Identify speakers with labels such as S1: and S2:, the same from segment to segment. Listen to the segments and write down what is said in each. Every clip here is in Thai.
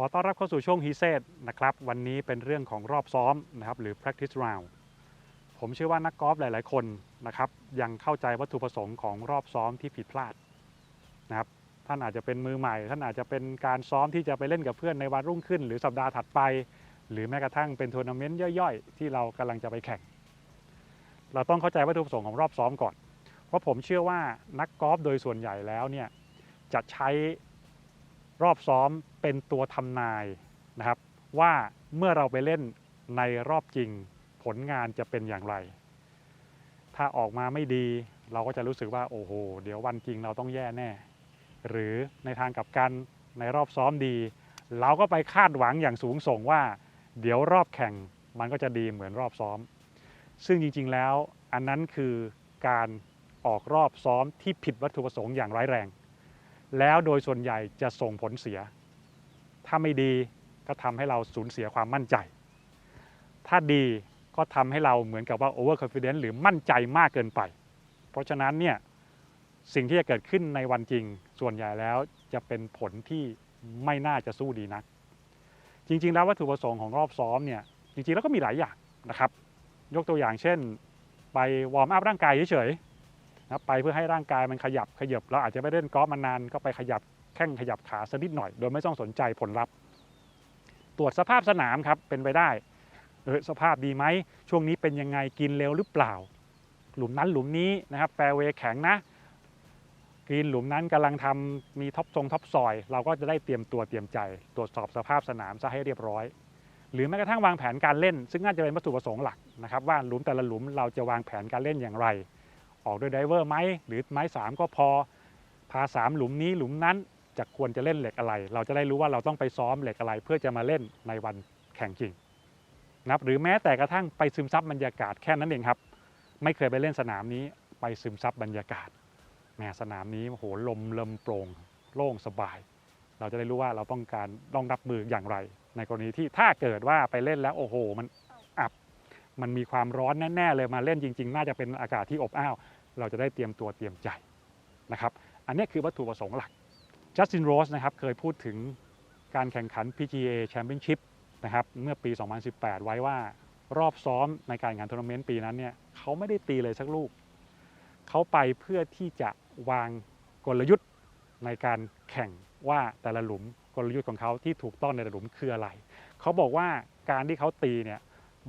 S1: ขอต้อนรับเข้าสู่ช่วงฮีเซตนะครับ วันนี้เป็นเรื่องของรอบซ้อมนะครับหรือ practice round ผมเชื่อว่านักกอล์ฟหลาย ๆ คนนะครับยังเข้าใจวัตถุประสงค์ของรอบซ้อมที่ผิดพลาดนะครับท่านอาจจะเป็นมือใหม่ ท่านอาจจะเป็นการซ้อมที่จะไปเล่นกับเพื่อนในวันรุ่งขึ้น หรือสัปดาห์ถัดไป หรือแม้กระทั่งเป็นทัวร์นาเมนต์ย่อย ๆ ที่เรากำลังจะไปแข่ง เราต้องเข้าใจวัตถุประสงค์ของรอบซ้อมก่อน เพราะผมเชื่อว่านักกอล์ฟโดยส่วนใหญ่แล้วเนี่ยจะใช้ รอบซ้อมเป็นตัวทำนายนะครับ ว่าเมื่อเราไปเล่นในรอบจริงผลงานจะเป็นอย่างไร ถ้าออกมาไม่ดีเราก็จะรู้สึกว่าโอ้โห เดี๋ยววันจริงเราต้องแย่แน่ หรือในทางกลับกันในรอบซ้อมดี เราก็ไปคาดหวังอย่างสูงส่งว่า เดี๋ยวรอบแข่งมันก็จะดีเหมือนรอบซ้อม ซึ่งจริงๆแล้วอันนั้นคือการออกรอบซ้อมที่ผิดวัตถุประสงค์อย่างร้ายแรง แล้วโดยส่วนใหญ่จะส่งผลเสีย ถ้าไม่ดีก็ทำให้เราสูญเสียความมั่นใจ ถ้าดีก็ทำให้เราเหมือนกับว่า over confidence หรือมั่นใจมากเกินไป เพราะฉะนั้นเนี่ยสิ่งที่จะเกิดขึ้นในวันจริง ส่วนใหญ่แล้วจะเป็นผลที่ไม่น่าจะสู้ดีนัก จริง ๆ แล้ววัตถุประสงค์ของรอบซ้อมเนี่ยจริงๆแล้วก็มีหลายอย่างนะครับ ยกตัวอย่างเช่น ไปวอร์มอัพร่างกายเฉยๆ นะไปเพื่อให้ร่างกายมันขยับขยับเราอาจจะไม่เล่นกอล์ฟมานานก็ไปขยับแข้งขยับขาสักนิดหน่อย โดยไม่ต้องสนใจผลลัพธ์ ตรวจสภาพสนามครับเป็นไปได้เออสภาพดีไหมช่วงนี้เป็นยังไงกินเร็วหรือเปล่า หลุมนั้นหลุมนี้นะครับแฟร์เวย์แข็งนะกรีนหลุมนั้นกำลังทำมีท็อปทรงท็อปซอย เราก็จะได้เตรียมตัวเตรียมใจ ตรวจสอบสภาพสนามซะให้เรียบร้อย หรือแม้กระทั่งวางแผนการเล่น ซึ่งน่าจะเป็นวัตถุประสงค์หลักนะครับว่าหลุมแต่ละหลุมเราจะวางแผนการเล่นอย่างไร ออกด้วยไดเวอร์ไหมหรือไม้สามก็พอ พาสามหลุมนี้หลุมนั้นจะควรจะเล่นเหล็กอะไร เราจะได้รู้ว่าเราต้องไปซ้อมเหล็กอะไร เพื่อจะมาเล่นในวันแข่งจริงนะครับหรือแม้แต่กระทั่งไปซึมซับบรรยากาศแค่นั้นเองครับ ไม่เคยไปเล่นสนามนี้ ไปซึมซับบรรยากาศแหมสนามนี้โอ้โหลมลมโปร่งโล่งสบาย เราจะได้รู้ว่าเราต้องการต้องรับมืออย่างไร ในกรณีที่ถ้าเกิดว่าไปเล่นแล้วโอ้โห มันอับ มันมีความร้อนแน่ๆเลยมาเล่นจริง ๆ น่าจะเป็นอากาศที่อบอ้าว เราจะได้เตรียมตัวเตรียมใจนะครับ อันนี้คือวัตถุประสงค์หลักจัสตินโรสนะครับเคยพูดถึงการแข่งขัน PGA Championship นะครับเมื่อปี 2018 ไว้ว่ารอบซ้อมในการแข่งขันทัวร์นาเมนต์ปีนั้นเนี่ยเขาไม่ได้ตีเลยสักลูก เขาไปเพื่อที่จะวางกลยุทธ์ในการแข่งว่าแต่ละหลุมกลยุทธ์ของเขาที่ถูกต้องในแต่ละหลุมคืออะไร เขาบอกว่าการที่เขาตีเนี่ย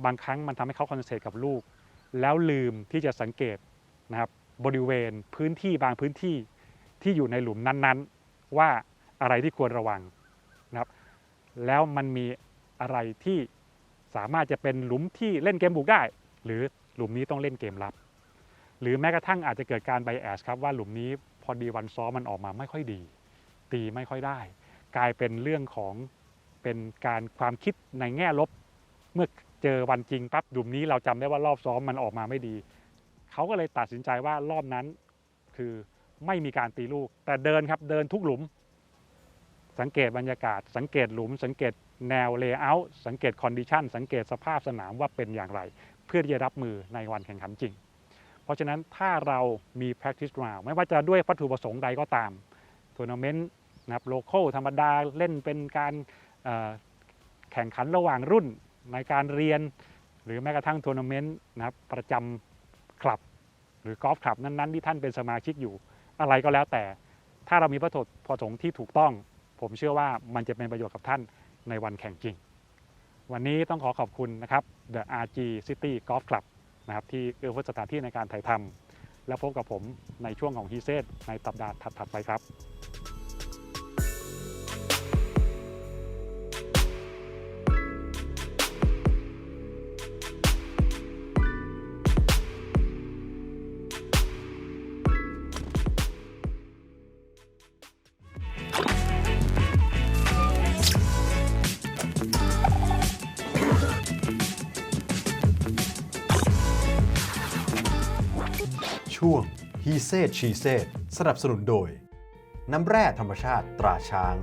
S1: บางครั้งมันทำให้เขาคอนเซนเทรตกับลูก แล้วลืมที่จะสังเกตนะครับ บริเวณพื้นที่บางพื้นที่ที่อยู่ในหลุมนั้นๆ ว่าอะไรที่ควรระวังนะครับ แล้วมันมีอะไรที่สามารถจะเป็นหลุมที่เล่นเกมบุกได้ หรือหลุมนี้ต้องเล่นเกมรับ หรือแม้กระทั่งอาจจะเกิดการไบแอสครับว่าหลุมนี้พอดีวันซ้อมมันออกมาไม่ค่อยดี ตีไม่ค่อยได้ กลายเป็นเรื่องของเป็นการความคิดในแง่ลบ เมื่อเจอวันจริงปั๊บหลุมนี้เราจำได้ว่ารอบซ้อมมันออกมาไม่ดี เขาก็เลยตัดสินใจว่ารอบนั้น คือไม่มีการตีลูก แต่เดินครับเดินทุกหลุม สังเกตบรรยากาศ สังเกตหลุม สังเกตแนวเลเยอร์สังเกตคอนดิชันสังเกตสภาพสนามว่าเป็นอย่างไร เพื่อที่จะรับมือในวันแข่งขันจริง เพราะฉะนั้นถ้าเรามี practice round ไม่ว่าจะด้วยวัตถุประสงค์ใดก็ตามทัวร์นาเมนต์นะครับโลโก้ธรรมดาเล่นเป็นการแข่งขันระหว่างรุ่นในการเรียน หรือแม้กระทั่งทัวร์นาเมนต์นะครับประจำ หรือกอล์ฟคลับนั้นๆ ที่ท่านเป็นสมาชิกอยู่ อะไรก็แล้วแต่ ถ้าเรามีวัตถุประสงค์ที่ถูกต้อง ผมเชื่อว่ามันจะเป็นประโยชน์กับท่านในวันแข่งจริง วันนี้ต้องขอขอบคุณนะครับ The RG City Golf Club นะครับที่เอื้อเฟื้อสถานที่ในการถ่ายทำแล้วพบกับผมในช่วงของฮีเซตในสัปดาห์ถัดๆไปครับ
S2: ช่วง He Said She Said สนับสนุนโดย น้ำแร่ธรรมชาติตราช้าง